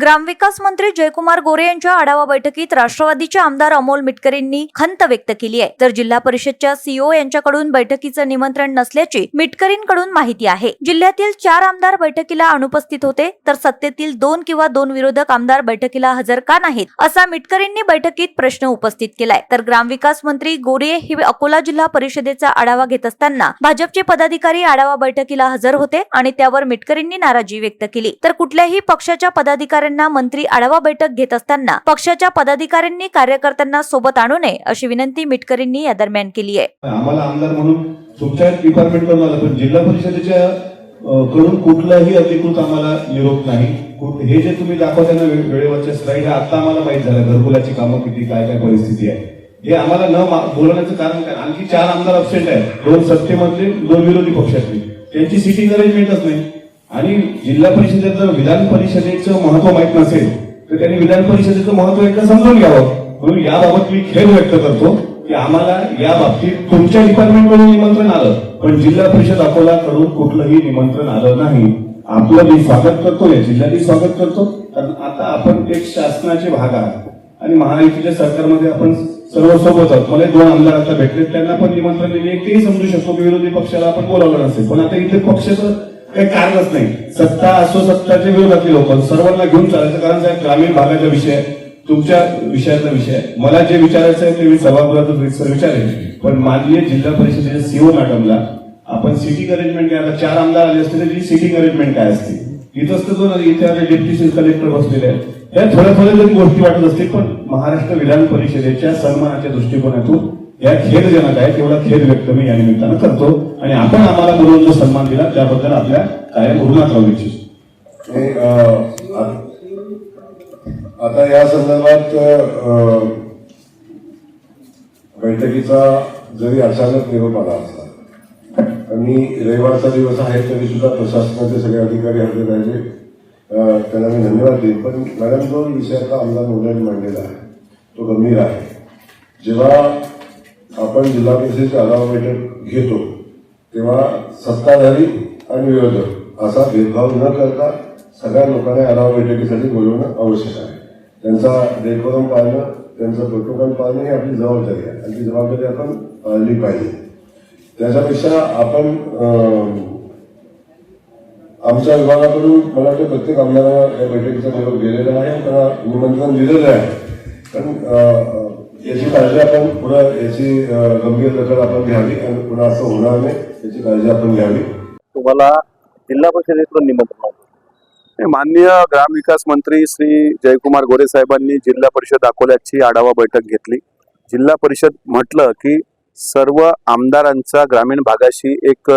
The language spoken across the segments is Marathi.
ग्रामविकास मंत्री जयकुमार गोरे यांच्या आढावा बैठकीत राष्ट्रवादीचे आमदार अमोल मिटकरींनी खंत व्यक्त केली आहे. तर जिल्हा परिषदच्या सीओ यांच्याकडून बैठकीचं निमंत्रण नसल्याची मिटकरींकडून माहिती आहे. जिल्ह्यातील चार आमदार बैठकीला अनुपस्थित होते. तर सत्तेतील दोन किंवा दोन विरोधक आमदार बैठकीला हजर का नाहीत असा मिटकरींनी बैठकीत प्रश्न उपस्थित केलाय. तर ग्रामविकास मंत्री गोरे हे अकोला जिल्हा परिषदेचा आढावा घेत असताना भाजपचे पदाधिकारी आढावा बैठकीला हजर होते आणि त्यावर मिटकरींनी नाराजी व्यक्त केली. तर कुठल्याही पक्षाच्या पदाधिकाऱ्यांनी मंत्री आढावा बैठक घेत असताना पक्षाच्या पदाधिकाऱ्यांनी कार्यकर्त्यांना सोबत आणू नये अशी विनंती मिटकरींनी या दरम्यान केली आहे. आम्हाला आमदार म्हणून तुमच्या डिपार्टमेंट आलं पण जिल्हा परिषदेच्या कडून कुठलाही अधिकृत आम्हाला निरोप नाही. हे जे तुम्ही दाखवता ना वेळेवरच्या स्लाईड आता आम्हाला माहीत झालं घरकुलाची कामं किती काय काय परिस्थिती आहे. हे आम्हाला न मा- बोलवण्याचं कारण काय? आणखी चार आमदार अबसेंट आहेत. दोन सत्तेमधले दोन विरोधी पक्षातले. त्यांची सिटिंग अरेंजमेंटच नाही. आणि जिल्हा परिषदेचं जर विधान परिषदेचं महत्त्व माहीत नसेल तर त्यांनी विधान परिषदेचं महत्त्व एकदा समजून घ्यावं. म्हणून याबाबत मी खेद व्यक्त करतो की आम्हाला या बाबतीत तुमच्या डिपार्टमेंटकडून निमंत्रण आलं पण जिल्हा परिषद अकोलाकडून कुठलंही निमंत्रण आलं नाही. आपलं मी स्वागत करतो या जिल्ह्यातही स्वागत करतो. कारण आता आपण एक शासनाचे भाग आहात. आणि महायुतीच्या सरकारमध्ये आपण सर्व सोबत आहोत. मला दोन आमदार आता भेटले त्यांना पण निमंत्रण दिले. तेही समजू शकतो की विरोधी पक्षाला आपण बोलावलं नसेल. पण आता इथे पक्षाचं काही कारणच नाही. सत्ता असो सत्ताचे विरोधातले लोक. सर्वांना घेऊन चालायचं कारण त्या ग्रामीण भागाचा विषय आहे, तुमच्या विषयाचा विषय आहे. मला जे विचारायचं आहे ते मी सभागृहात रितसर विचारेन. पण माननीय जिल्हा परिषदेच्या सीओ मॅडमला आपण सिटिंग अरेंजमेंट काय चार आमदार आले असते त्याची सिटिंग अरेंजमेंट काय असते? इथंच तर दोन इथे डेप्युटी कलेक्टर बसलेले आहेत. या थोड्या थोड्या जरी गोष्टी वाटत असतील पण महाराष्ट्र विधान परिषदेच्या सन्मानाच्या दृष्टिकोनातून या खेदजनक आहे तेवढा खेद व्यक्त मी या निमित्तानं करतो. आणि आपण आम्हाला बोलवून जो सन्मान दिला त्याबद्दल आपल्या कायम ऋणात राहू इच्छितो. आता या संदर्भात बैठकीचा जरी अचानक निरोप आला असता आणि रविवारचा दिवस आहे तरी सुद्धा प्रशासनाचे सगळे अधिकारी हजर राहिले. त्यांना मी धन्यवाद देईन. पण मॅडम जो विषयाचा आमदार मोदयांनी मांडलेला आहे तो गंभीर आहे. जेव्हा आपण जिल्हा परिषदेची आढावा बैठक घेतो तेव्हा सत्ताधारी आणि विरोधक असा भेदभाव न करता सगळ्या लोकांना आढावा बैठकीसाठी बोलवणं आवश्यक आहे. त्यांचा डेकोरम पाळणं त्यांचं प्रोटोकॉल पाळणं ही आपली जबाबदारी आहे. आणि ती जबाबदारी आपण पाळली पाहिजे. त्याच्यापेक्षा आपण आमच्या विभागाकडून मला वाटतं प्रत्येक आमदाराला या बैठकीचा निरोप गेलेला आहे त्यांना निमंत्रण दिलेलं आहे. पण याची काळजी आपण पुढं याची गंभीर दखल आपण घ्यावी आणि पुन्हा असं होणार नाही याची काळजी आपण घ्यावी. तुम्हाला जिल्हा परिषदेकडून निमंत्रण. माननीय ग्रामविकास मंत्री श्री जयकुमार गोरे साहेबांनी जिल्हा परिषद अकोल्याची आढावा बैठक घेतली. जिल्हा परिषद म्हटलं की सर्व आमदारांचा ग्रामीण भागाशी एक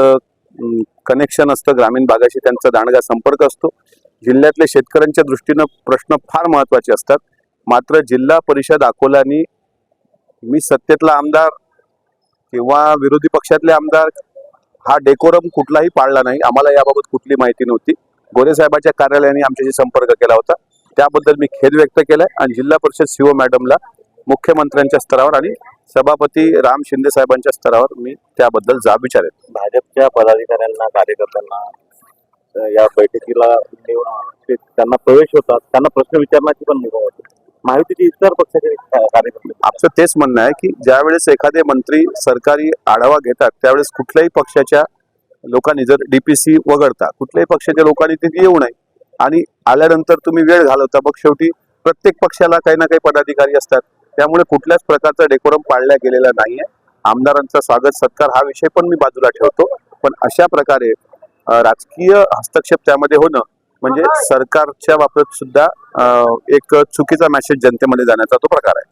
कनेक्शन असतं. ग्रामीण भागाशी त्यांचा दांडगा संपर्क असतो. जिल्ह्यातल्या शेतकऱ्यांच्या दृष्टीनं प्रश्न फार महत्त्वाचे असतात. मात्र जिल्हा परिषद अकोल्यानी मी सत्तेतला आमदार किंवा विरोधी पक्षातले आमदार हा डेकोरम कुठलाही पाळला नाही. आम्हाला याबाबत कुठली माहिती नव्हती. गोरेसाहेबाच्या कार्यालयाने आमच्याशी संपर्क केला होता. त्याबद्दल मी खेद व्यक्त केलाय आणि जिल्हा परिषद सीओ मॅडमला मुख्यमंत्र्यांच्या स्तरावर आणि सभापती राम शिंदे साहेबांच्या स्तरावर मी त्याबद्दल जाब विचारेल भाजपच्या पदाधिकाऱ्यांना कार्यकर्त्यांना या बैठकीला त्यांना प्रवेश होता. त्यांना प्रश्न विचारण्याची पण मुभा होती. माहिती इतर पक्षाचे कार्यकर्ते. आमचं तेच म्हणणं आहे की ज्यावेळेस एखादे मंत्री सरकारी आढावा घेतात त्यावेळेस कुठल्याही पक्षाच्या लोकांनी जर डीपीसी वगळता कुठल्याही पक्षाच्या लोकांनी तिथे येऊ नये. आणि आल्यानंतर तुम्ही वेळ घालवता मग शेवटी प्रत्येक पक्षाला काही ना काही पदाधिकारी असतात. त्यामुळे कुठल्याच प्रकारचा डेकोरम पाळला गेलेला नाहीये. आमदारांचा स्वागत सत्कार हा विषय पण मी बाजूला ठेवतो. पण अशा प्रकारे राजकीय हस्तक्षेप त्यामध्ये होणं म्हणजे सरकारच्या बाबतीत सुद्धा एक चुकीचा मेसेज जनतेमध्ये जाण्याचा तो प्रकार आहे.